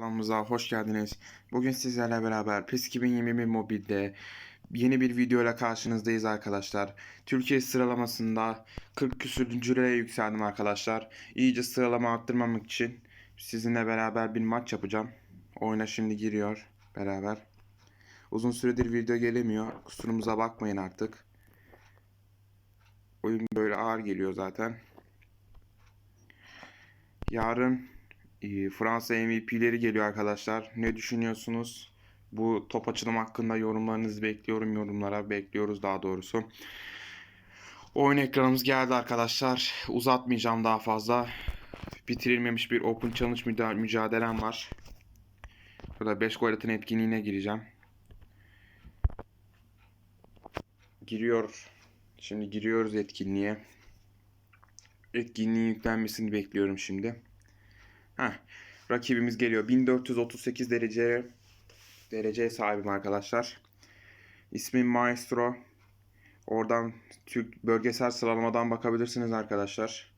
Kanalımıza hoş geldiniz. Bugün sizlerle beraber PES 2021 mobilde yeni bir video ile karşınızdayız arkadaşlar. Türkiye sıralamasında 40 küsürüncülüğe yükseldim arkadaşlar. İyice sıralama arttırmamak için sizinle beraber bir maç yapacağım. Oyuna şimdi giriyor beraber. Uzun süredir video gelemiyor. Kusurumuza bakmayın artık. Oyun böyle ağır geliyor zaten. Yarın ee, Fransa MVP'leri geliyor arkadaşlar. Ne düşünüyorsunuz? Bu top açılım hakkında yorumlarınızı bekliyorum. Yorumlara bekliyoruz daha doğrusu. Oyun ekranımız geldi arkadaşlar. Uzatmayacağım daha fazla. Bitirilmemiş bir Open Challenge mücadelem var. Burada 5 gol atın etkinliğine gireceğim. Giriyor. Şimdi giriyoruz etkinliğe. Etkinliğin yüklenmesini bekliyorum şimdi. Heh, rakibimiz geliyor. 1438 derece dereceye sahibim arkadaşlar. İsmim Maestro. Oradan Türk bölgesel sıralamadan bakabilirsiniz arkadaşlar.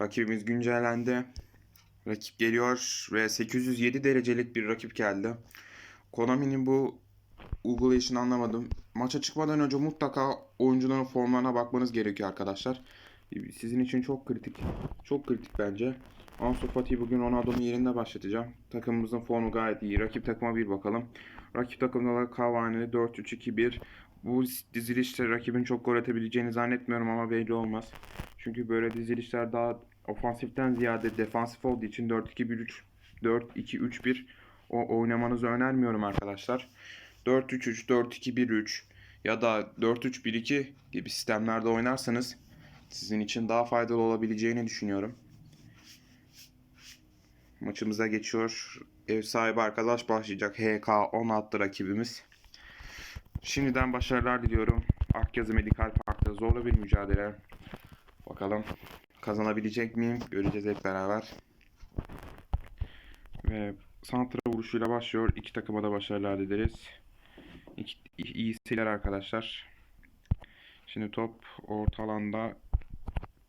Rakibimiz güncellendi. Rakip geliyor ve 807 derecelik bir rakip geldi. Konami'nin bu uygulayışını anlamadım. Maça çıkmadan önce mutlaka oyuncuların formlarına bakmanız gerekiyor arkadaşlar. Sizin için çok kritik. Çok kritik bence. Ansu Fati'yi bugün Ronaldo'nun yerinde başlatacağım. Takımımızın formu gayet iyi. Rakip takıma bir bakalım. Rakip takımda da Cavani'li 4-3-2-1. Bu dizilişte rakibin çok gol atabileceğini zannetmiyorum ama belli olmaz. Çünkü böyle dizilişler daha ofansiften ziyade defansif olduğu için 4-2-1-3 4-2-3-1 o oynamanızı önermiyorum arkadaşlar. 4-3-3, 4-2-1-3 ya da 4-3-1-2 gibi sistemlerde oynarsanız sizin için daha faydalı olabileceğini düşünüyorum. Maçımıza geçiyor. Ev sahibi arkadaş başlayacak. HK 16 rakibimiz. Şimdiden başarılar diliyorum. Akyazı Medikal Park'ta zorlu bir mücadele. Bakalım kazanabilecek miyim? Göreceğiz hep beraber. Ve santra vuruşuyla başlıyor. İki takıma da başarılar dileriz. İki, iyisiler arkadaşlar. Şimdi top orta alanda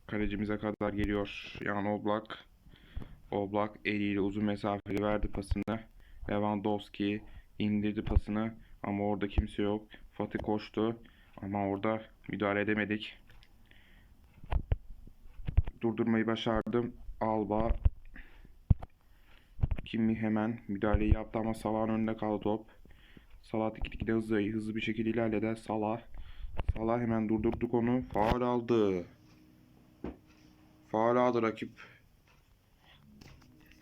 kalecimize kadar geliyor. Yani Oblak. Oblak eliyle uzun mesafeli verdi pasını. Lewandowski indirdi pasını ama orada kimse yok. Fatih koştu ama orada müdahale edemedik. Durdurmayı başardım. Alba Kimi hemen müdahaleyi yaptı ama Salah'ın önünde kaldı top. Salah tiki de hızlı, hızlı bir şekilde ilerledi. Salah Salah hemen durdurduk onu. Faul aldı. Faul aldı rakip.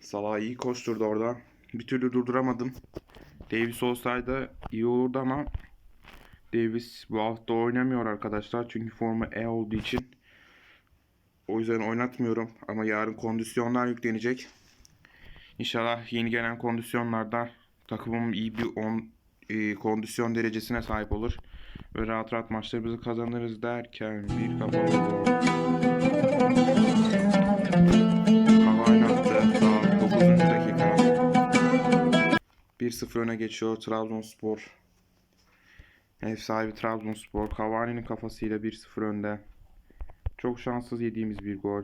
Salah iyi koşturdu orada. Bir türlü durduramadım. Davis olsaydı iyi olurdu ama Davis bu hafta oynamıyor arkadaşlar. Çünkü formu E olduğu için. O yüzden oynatmıyorum. Ama yarın kondisyonlar yüklenecek. İnşallah yeni gelen kondisyonlarda takımım iyi bir on, e, kondisyon derecesine sahip olur. Ve rahat rahat maçlarımızı kazanırız derken bir kafa. 1-0 öne geçiyor Trabzonspor. Ev sahibi Trabzonspor. Cavani'nin kafasıyla 1-0 önde. Çok şanssız yediğimiz bir gol.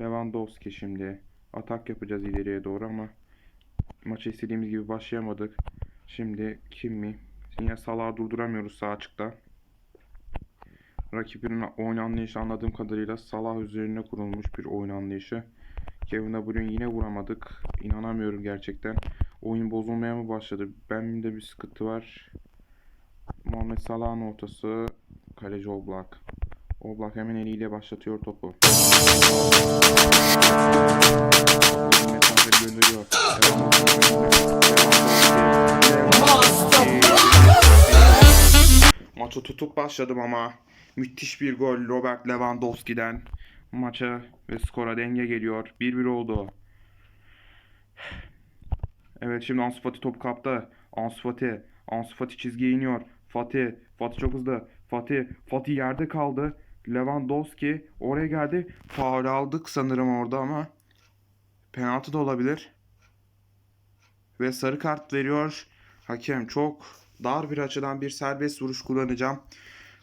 Lewandowski şimdi. Atak yapacağız ileriye doğru ama maçı istediğimiz gibi başlayamadık. Şimdi kim mi? Yine Salah'ı durduramıyoruz sağ açıkta. Rakibinin oyun anlayışı anladığım kadarıyla Salah üzerine kurulmuş bir oyun anlayışı. Kevin De Bruyne yine vuramadık. İnanamıyorum gerçekten. Oyun bozulmaya mı başladı? Benim bir sıkıntı var. Muhammed Salah'ın ortası. Kaleci Oblak. Oblak hemen eliyle başlatıyor topu. Gönderiyor. Maçı tutuk başladım ama müthiş bir gol Robert Lewandowski'den. Maça ve skora denge geliyor. 1-1 oldu. Evet şimdi Ansu Fati topu kaptı. Ansu Fati. Ansu Fati çizgiye iniyor. Fatih. Fatih çok hızlı. Fatih. Fatih yerde kaldı. Lewandowski oraya geldi. Faul aldık sanırım orada ama penaltı da olabilir. Ve sarı kart veriyor. Hakem çok dar bir açıdan bir serbest vuruş kullanacağım.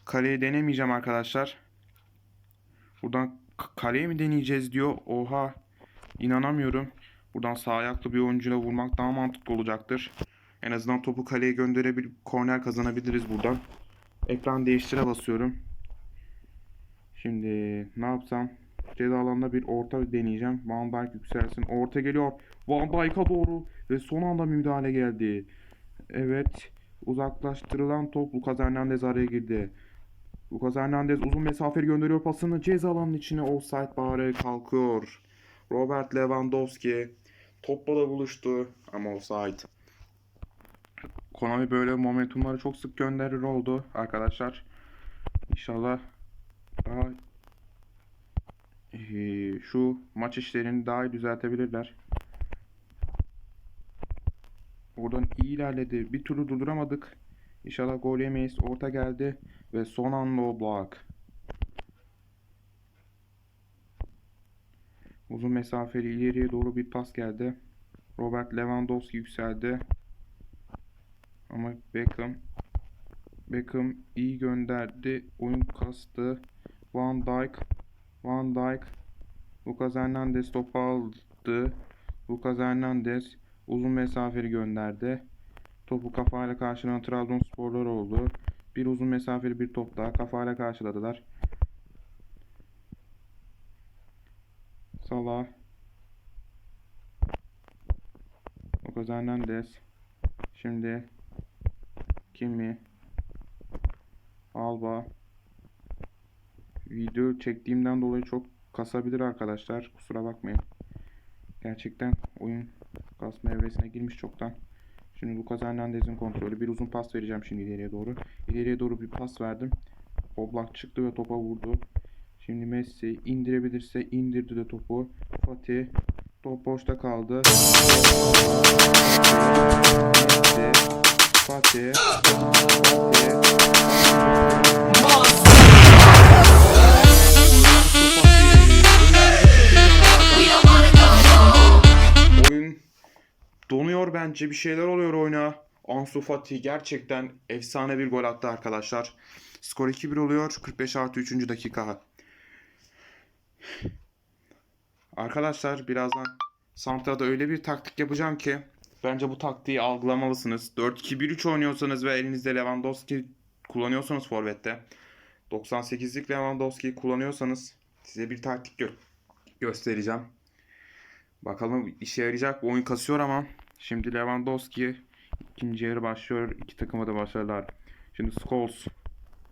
Kaleyi denemeyeceğim arkadaşlar. Buradan kaleye mi deneyeceğiz diyor. Oha. İnanamıyorum. Buradan sağ ayaklı bir oyuncuyla vurmak daha mantıklı olacaktır. En azından topu kaleye gönderebilip korner kazanabiliriz buradan. Ekran değiştire basıyorum. Şimdi ne yapsam? Ceza alanında bir orta deneyeceğim. Van Dijk yükselsin. Orta geliyor. Van Dijk'a doğru ve son anda müdahale geldi. Evet. Uzaklaştırılan top Lucas Hernandez araya girdi. Lucas Hernandez uzun mesafeli gönderiyor pasını. Ceza alanının içine offside bağırı kalkıyor. Robert Lewandowski topla da buluştu ama offside. Konami böyle momentumları çok sık gönderir oldu arkadaşlar. İnşallah daha şu maç işlerini daha iyi düzeltebilirler. Oradan iyi ilerledi. Bir türlü durduramadık. İnşallah gol yemeyiz. Orta geldi ve son anda o block. Uzun mesafeli ileriye doğru bir pas geldi. Robert Lewandowski yükseldi. Ama Beckham Beckham iyi gönderdi. Oyun kastı. Van Dijk Van Dijk Lucas Hernandez topu aldı. Lucas Hernandez uzun mesafeli gönderdi. Topu kafayla karşılayan Trabzonsporlar oldu. Bir uzun mesafeli bir top daha kafayla karşıladılar. Salah Lucas Hernandez Şimdi Kimi Alba Video çektiğimden dolayı çok kasabilir arkadaşlar. Kusura bakmayın. Gerçekten oyun kasma evresine girmiş çoktan. Şimdi Lucas Hernandez'in kontrolü. Bir uzun pas vereceğim şimdi ileriye doğru. İleriye doğru bir pas verdim. Oblak çıktı ve topa vurdu. Şimdi Messi indirebilirse indirdi de topu. Fatih top boşta kaldı. Messi Fatih Fatih donuyor bence. Bir şeyler oluyor oyuna. Ansu Fati gerçekten efsane bir gol attı arkadaşlar. Skor 2-1 oluyor. 45 artı 3. dakika. Arkadaşlar birazdan Santra'da öyle bir taktik yapacağım ki bence bu taktiği algılamalısınız. 4-2-1-3 oynuyorsanız ve elinizde Lewandowski kullanıyorsanız forvette 98'lik Lewandowski'yi kullanıyorsanız size bir taktik gö- göstereceğim. Bakalım işe yarayacak. Bu oyun kasıyor ama şimdi Lewandowski ikinci yarı başlıyor. İki takıma da başarılar. Şimdi Scholes.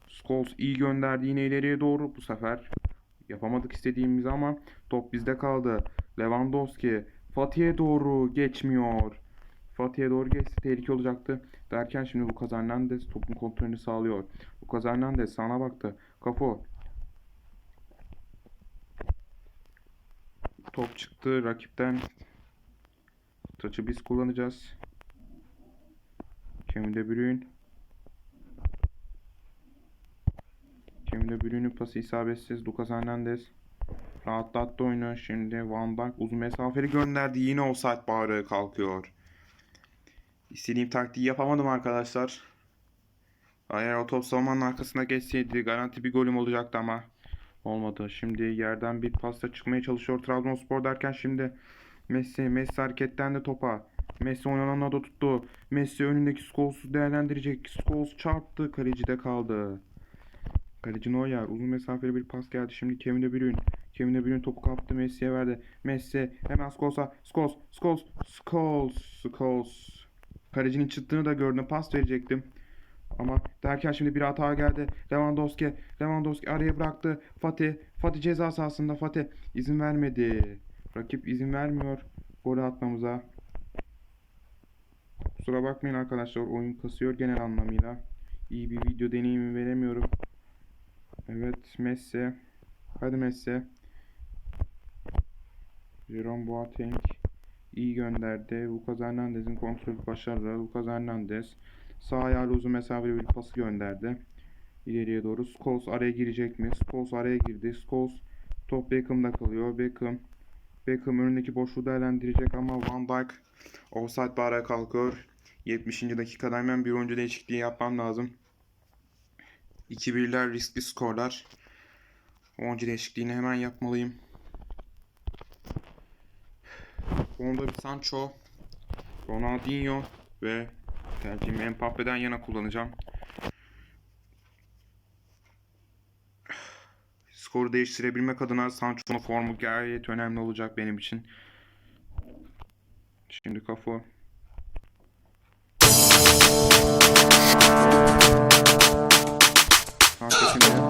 Scholes iyi gönderdi yine ileriye doğru bu sefer. Yapamadık istediğimiz ama top bizde kaldı. Lewandowski Fatih'e doğru geçmiyor. Fatih'e doğru geçse tehlike olacaktı. Derken şimdi Lucas Hernandez topun kontrolünü sağlıyor. Lucas Hernandez sana baktı. Kafu Top çıktı rakipten. Taçı biz kullanacağız. Kevin De Bruyne. De Bruyne'in pası isabetsiz. Lucas Hernandez. Rahatlattı oyunu. Şimdi Van Dijk uzun mesafeli gönderdi. Yine offside bağırığı kalkıyor. İstediğim taktiği yapamadım arkadaşlar. Eğer o top savunmanın arkasına geçseydi garanti bir golüm olacaktı ama olmadı. Şimdi yerden bir pasta çıkmaya çalışıyor Trabzonspor derken şimdi Messi, Messi hareketlendi topa. Messi oynanan da tuttu. Messi önündeki Scholes'u değerlendirecek. Scholes çarptı. Kalecide kaldı. Kaleci Neuer. Uzun mesafeli bir pas geldi. Şimdi Kevin De Bruyne. Kevin De Bruyne topu kaptı. Messi'ye verdi. Messi hemen Scholes'a. Scholes, Scholes, Scholes, Scholes. Kalecinin çıktığını da gördüm. Pas verecektim. Ama derken şimdi bir hata geldi. Lewandowski, Lewandowski araya bıraktı. Fatih, Fatih ceza sahasında Fatih izin vermedi. Rakip izin vermiyor golü atmamıza. Kusura bakmayın arkadaşlar oyun kasıyor genel anlamıyla. İyi bir video deneyimi veremiyorum. Evet Messi. Hadi Messi. Jerome Boateng iyi gönderdi. Lucas Hernandez'in kontrolü başarılı. Lucas Hernandez sağ ayağıyla uzun mesafeli bir pası gönderdi. İleriye doğru. Scholes araya girecek mi? Scholes araya girdi. Scholes top Beckham'da kalıyor. Beckham Beckham önündeki boşluğu değerlendirecek ama Van Dijk offside bağırarak kalkıyor. 70. dakikada hemen bir oyuncu değişikliği yapmam lazım. 2-1'ler riskli skorlar. Oyuncu değişikliğini hemen yapmalıyım. Onda bir Sancho, Ronaldinho ve tercihimi Mbappe'den yana kullanacağım. Skoru değiştirebilmek adına Sancho'nun formu gayet önemli olacak benim için. Şimdi kafa. Yerini ortada-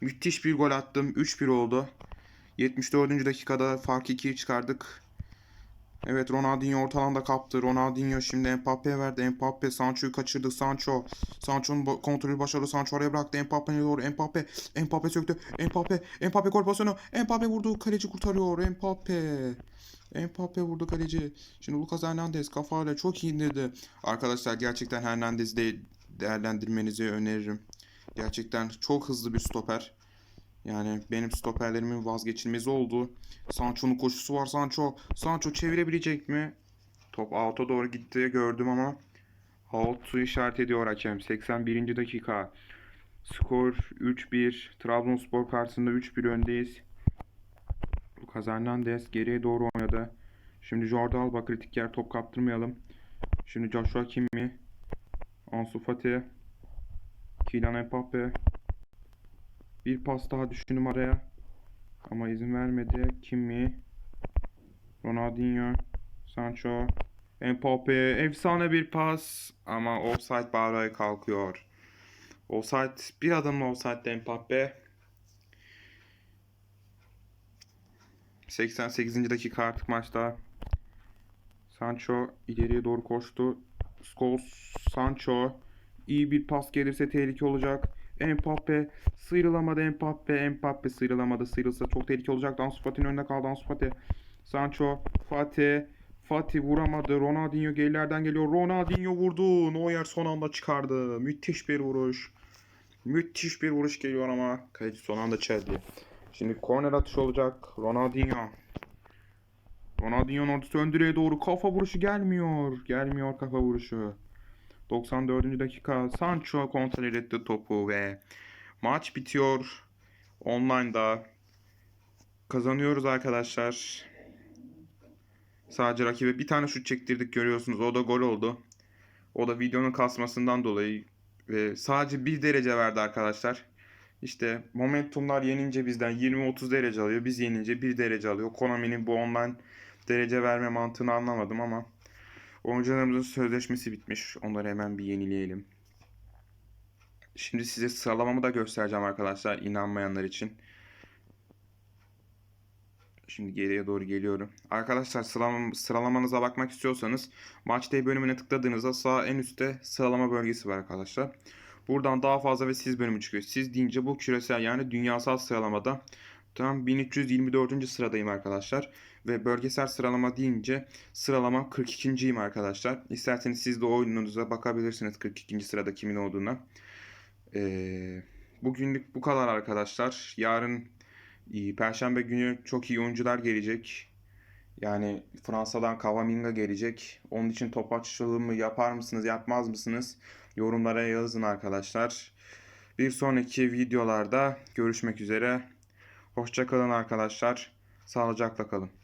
Müthiş bir gol attım. 3-1 oldu. 74. dakikada fark 2'yi çıkardık. Evet Ronaldinho ortalanda kaptı. Ronaldinho şimdi Mbappe'ye verdi. Mbappe Sancho'yu kaçırdı. Sancho. Sancho'nun kontrolü başarılı. Sancho oraya bıraktı. Mbappe'ye doğru. Mbappe. Mbappe söktü. Mbappe. Mbappe gol pozisyonu. Mbappe vurdu. Kaleci kurtarıyor. Mbappe. Mbappe vurdu kaleci. Şimdi Lucas Hernandez kafayla çok iyi indirdi. Arkadaşlar gerçekten Hernandez'i de değerlendirmenizi öneririm. Gerçekten çok hızlı bir stoper. Yani benim stoperlerimin vazgeçilmezi oldu. Sancho'nun koşusu var Sancho. Sancho çevirebilecek mi? Top out'a doğru gitti gördüm ama out'u işaret ediyor hakem. 81. dakika. Skor 3-1. Trabzonspor karşısında 3-1 öndeyiz. Lucas Hernandez geriye doğru oynadı. Şimdi Jordi Alba kritik yer top kaptırmayalım. Şimdi Joshua Kimi. Ansu Fati. Kylian Mbappe. Bir pas daha düşündüm araya. Ama izin vermedi. Kimi. Ronaldinho. Sancho. Mbappe. Efsane bir pas. Ama offside bağıraya kalkıyor. Offside. Bir adımla offside'de Mbappe. 88. dakika artık maçta. Sancho ileriye doğru koştu. Scholes, Sancho. İyi bir pas gelirse tehlike olacak. Mbappe sıyrılamadı Mbappe. Mbappe sıyrılamadı. Sıyrılsa çok tehlike olacak. Ansu Fati'nin önünde kaldı Ansu Fati. Sancho, Fati. Fati vuramadı. Ronaldinho gerilerden geliyor. Ronaldinho vurdu. Neuer son anda çıkardı. Müthiş bir vuruş. Müthiş bir vuruş geliyor ama kaleci son anda çeldi. Şimdi korner atış olacak. Ronaldinho. Ronaldinho'nun ortası ön direğe doğru kafa vuruşu gelmiyor. Gelmiyor kafa vuruşu. 94. dakika Sancho kontrol etti topu ve maç bitiyor. Online'da kazanıyoruz arkadaşlar. Sadece rakibe bir tane şut çektirdik görüyorsunuz. O da gol oldu. O da videonun kasmasından dolayı ve sadece bir derece verdi arkadaşlar. İşte Momentumlar yenince bizden 20-30 derece alıyor. Biz yenince 1 derece alıyor. Konami'nin bu online derece verme mantığını anlamadım ama oyuncularımızın sözleşmesi bitmiş. Onları hemen bir yenileyelim. Şimdi size sıralamamı da göstereceğim arkadaşlar inanmayanlar için. Şimdi geriye doğru geliyorum. Arkadaşlar sıralam sıralamanıza bakmak istiyorsanız Maç Day bölümüne tıkladığınızda sağ en üstte sıralama bölgesi var arkadaşlar. Buradan daha fazla ve siz bölümü çıkıyor. Siz deyince bu küresel yani dünyasal sıralamada tam 1324. sıradayım arkadaşlar. Ve bölgesel sıralama deyince sıralama 42.yim arkadaşlar. İsterseniz siz de oyununuza bakabilirsiniz 42. sırada kimin olduğuna. Ee, bugünlük bu kadar arkadaşlar. Yarın e, Perşembe günü çok iyi oyuncular gelecek. Yani Fransa'dan Kavaminga gelecek. Onun için top açılımı yapar mısınız, yapmaz mısınız? Yorumlara yazın arkadaşlar. Bir sonraki videolarda görüşmek üzere. Hoşçakalın arkadaşlar. Sağlıcakla kalın.